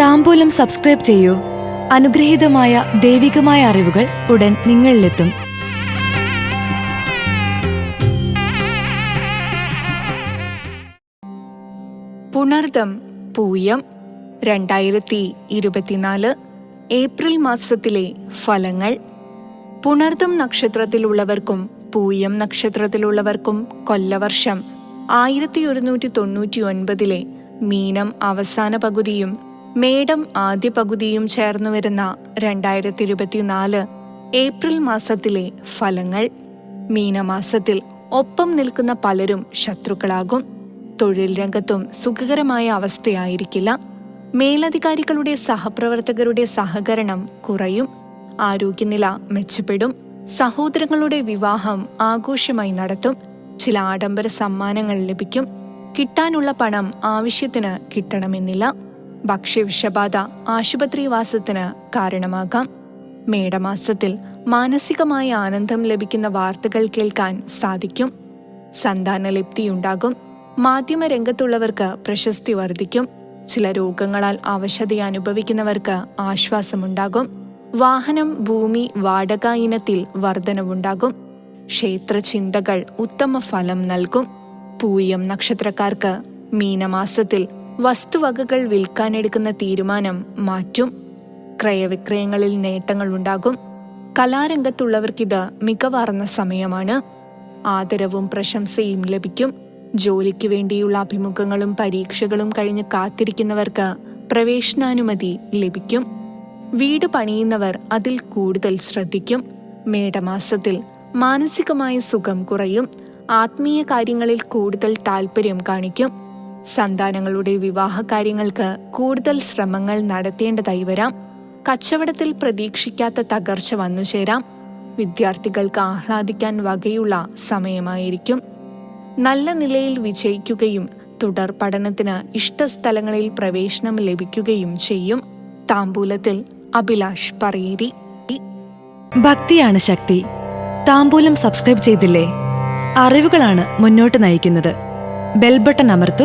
താമ്പൂലം subscribe ചെയ്യൂ. അനുഗ്രഹീതമായ ദൈവികമായ അറിവുകൾ ഉടൻ നിങ്ങളിലെത്തും. പുണർദം പൂയം രണ്ടായിരത്തി ഇരുപത്തിനാല് ഏപ്രിൽ മാസത്തിലെ ഫലങ്ങൾ. പുണർദം നക്ഷത്രത്തിലുള്ളവർക്കും പൂയം നക്ഷത്രത്തിലുള്ളവർക്കും കൊല്ലവർഷം ആയിരത്തി ഒരുന്നൂറ്റി തൊണ്ണൂറ്റി ഒൻപതിലെ മീനം അവസാന പകുതിയും മേടം ആദ്യ പകുതിയും ചേർന്നു വരുന്ന രണ്ടായിരത്തി ഇരുപത്തിനാല് ഏപ്രിൽ മാസത്തിലെ ഫലങ്ങൾ. മീനമാസത്തിൽ ഒപ്പം നിൽക്കുന്ന പലരും ശത്രുക്കളാകും. തൊഴിൽ രംഗത്തും സുഖകരമായ അവസ്ഥയായിരിക്കില്ല. മേലധികാരികളുടെ സഹപ്രവർത്തകരുടെ സഹകരണം കുറയും. ആരോഗ്യനില മെച്ചപ്പെടും. സഹോദരങ്ങളുടെ വിവാഹം ആഘോഷമായി നടത്തും. ചില ആഡംബര സമ്മാനങ്ങൾ ലഭിക്കും. കിട്ടാനുള്ള പണം ആവശ്യത്തിന് കിട്ടണമെന്നില്ല. ഭക്ഷ്യവിഷബാധ ആശുപത്രിവാസത്തിന് കാരണമാകാം. മേടമാസത്തിൽ മാനസികമായ ആനന്ദം ലഭിക്കുന്ന വാർത്തകൾ കേൾക്കാൻ സാധിക്കും. സന്താനലബ്ധിയുണ്ടാകും. മാധ്യമരംഗത്തുള്ളവർക്ക് പ്രശസ്തി വർദ്ധിക്കും. ചില രോഗങ്ങളാൽ അവശത അനുഭവിക്കുന്നവർക്ക് ആശ്വാസമുണ്ടാകും. വാഹനം ഭൂമി വാടക ഇനത്തിൽ വർധനവുണ്ടാകും. ക്ഷേത്രചിന്തകൾ ഉത്തമ ഫലം നൽകും. പൂയം നക്ഷത്രക്കാർക്ക് മീനമാസത്തിൽ വസ്തുവകകൾ വിൽക്കാനെടുക്കുന്ന തീരുമാനം മാറ്റും. ക്രയവിക്രയങ്ങളിൽ നേട്ടങ്ങൾ ഉണ്ടാകും. കലാരംഗത്തുള്ളവർക്കിത് മികവാർന്ന സമയമാണ്. ആദരവും പ്രശംസയും ലഭിക്കും. ജോലിക്ക് വേണ്ടിയുള്ള അഭിമുഖങ്ങളും പരീക്ഷകളും കഴിഞ്ഞ് കാത്തിരിക്കുന്നവർക്ക് പ്രവേശനാനുമതി ലഭിക്കും. വീട് പണിയുന്നവർ അതിൽ കൂടുതൽ ശ്രദ്ധിക്കും. മേടമാസത്തിൽ മാനസികമായ സുഖം കുറയും. ആത്മീയ കാര്യങ്ങളിൽ കൂടുതൽ താല്പര്യം കാണിക്കും. സന്താനങ്ങളുടെ വിവാഹ കാര്യങ്ങൾക്ക് കൂടുതൽ ശ്രമങ്ങൾ നടത്തേണ്ടതായി വരാം. കച്ചവടത്തിൽ പ്രതീക്ഷിക്കാത്ത തകർച്ച വന്നു ചേരാം. വിദ്യാർത്ഥികൾക്ക് ആഹ്ലാദിക്കാൻ വകയുള്ള സമയമായിരിക്കും. നല്ല നിലയിൽ വിജയിക്കുകയും തുടർ പഠനത്തിന് ഇഷ്ടസ്ഥലങ്ങളിൽ പ്രവേശനം ലഭിക്കുകയും ചെയ്യും. താമ്പൂലത്തിൽ അഭിലാഷ് പറയേരി. ഭക്തിയാണ് ശക്തി. താമ്പൂലം സബ്സ്ക്രൈബ് ചെയ്തില്ലേ? അറിവുകളാണ് മുന്നോട്ട് നയിക്കുന്നത്. ബെൽബട്ടൺ അമർത്തു.